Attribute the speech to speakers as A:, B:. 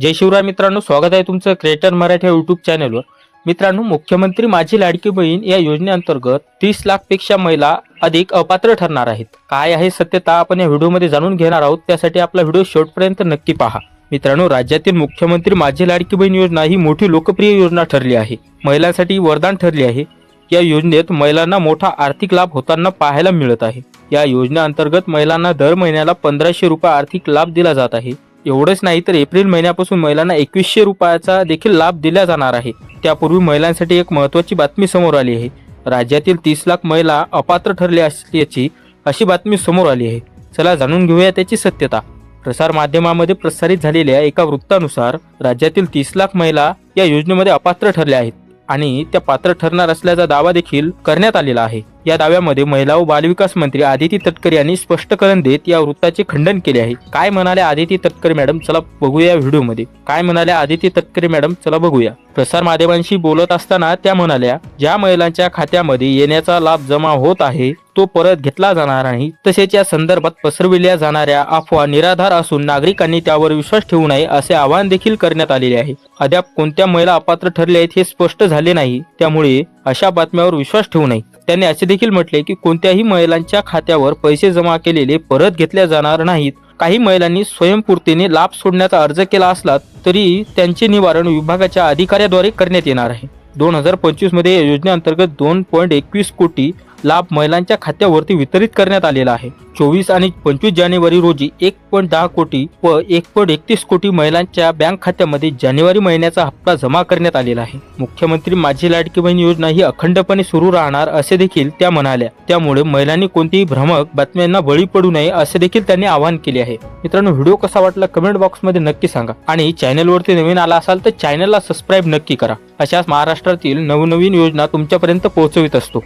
A: जय शिवराय मित्रांनो स्वागत आहे तुमचं क्रिएटर मराठी यूट्यूब युट्यूब चॅनलवर मित्रांनो मुख्यमंत्री माझी लाडकी बहीण या योजनेअंतर्गत तीस लाखपेक्षा महिला अधिक अपात्र ठरणार आहेत. काय आहे सत्यता आपण या व्हिडिओमध्ये जाणून घेणार आहोत. त्यासाठी आपला व्हिडिओ शेवटपर्यंत नक्की पहा. मित्रांनो राज्यातील मुख्यमंत्री माझी लाडकी बहीण योजना ही मोठी लोकप्रिय योजना ठरली आहे. महिलांसाठी वरदान ठरली आहे. या योजनेत महिलांना मोठा आर्थिक लाभ होताना पाहायला मिळत आहे. या योजनेअंतर्गत महिलांना दर महिन्याला पंधराशे रुपये आर्थिक लाभ दिला जात आहे. एवढंच नाही तर एप्रिल महिन्यापासून महिलांना एकवीसशे रुपयाचा देखील लाभ दिला जाणार आहे. त्यापूर्वी महिलांसाठी एक महत्त्वाची बातमी समोर आली आहे. राज्यातील तीस लाख महिला अपात्र ठरल्या असल्याची अशी बातमी समोर आली आहे. चला जाणून घेऊया त्याची सत्यता. प्रसार माध्यमामध्ये प्रसारित झालेल्या एका वृत्तानुसार राज्यातील तीस लाख महिला या योजनेमध्ये अपात्र ठरल्या आहेत आणि त्या पात्र ठरणार असल्याचा दावा देखील करण्यात आलेला आहे. या दाव्यामध्ये महिला व बालविकास मंत्री आदिती तटकर यांनी स्पष्टीकरण देत या वृत्ताचे खंडन केले आहे. काय म्हणाल्या आदिती तटकरे मॅडम? चला बघूया व्हिडिओमध्ये. काय म्हणाल्या आदिती तटकरे मॅडम? चला बघूया. प्रसार माध्यमांशी बोलत असताना त्या म्हणाल्या ज्या महिलांच्या खात्यामध्ये येण्याचा लाभ जमा होत आहे तो परत घेतला जाणार नाही. तसेच या संदर्भात पसरविल्या जाणाऱ्या अफवा निराधार असून नागरिकांनी त्यावर विश्वास ठेवू नये असे आवाहन देखील करण्यात आलेले आहे. अद्याप कोणत्या महिला अपात्र ठरल्या आहेत हे स्पष्ट झाले नाही. त्यामुळे अशा बातम्यावर विश्वास ठेवू नये. त्यांनी असे देखील म्हटले की कोणत्याही महिलांच्या खात्यावर पैसे जमा केलेले परत घेतल्या जाणार नाहीत. काही महिलांनी स्वयंपूर्तीने लाभ सोडण्याचा अर्ज केला असला तरी त्यांचे निवारण विभागाच्या अधिकाऱ्याद्वारे करण्यात येणार आहे. दोन हजार पंचवीसमध्ये या योजनेअंतर्गत दोन पॉईंट एकवीस कोटी लाभ महिलांच्या खात्यावरती वितरित करण्यात आलेला आहे. चोवीस आणि पंचवीस जानेवारी रोजी एक पॉईंट दहा कोटी व एक पॉईंट एकतीस कोटी महिलांच्या बँक खात्यामध्ये जानेवारी महिन्याचा हप्ता जमा करण्यात आलेला आहे. मुख्यमंत्री माझी लाडकी बहीण योजना ही अखंडपणे सुरू राहणार असे देखील त्या म्हणाल्या. त्यामुळे महिलांनी कोणतीही भ्रमक बातम्यांना बळी पडू नये असे देखील त्यांनी आवाहन केले आहे. मित्रांनो व्हिडिओ कसा वाटला कमेंट बॉक्समध्ये नक्की सांगा. आणि चॅनलवरती नवीन आला असाल तर चॅनलला सबस्क्राईब नक्की करा. अशाच महाराष्ट्रातील नवनवीन योजना तुमच्यापर्यंत पोहोचवित असतो.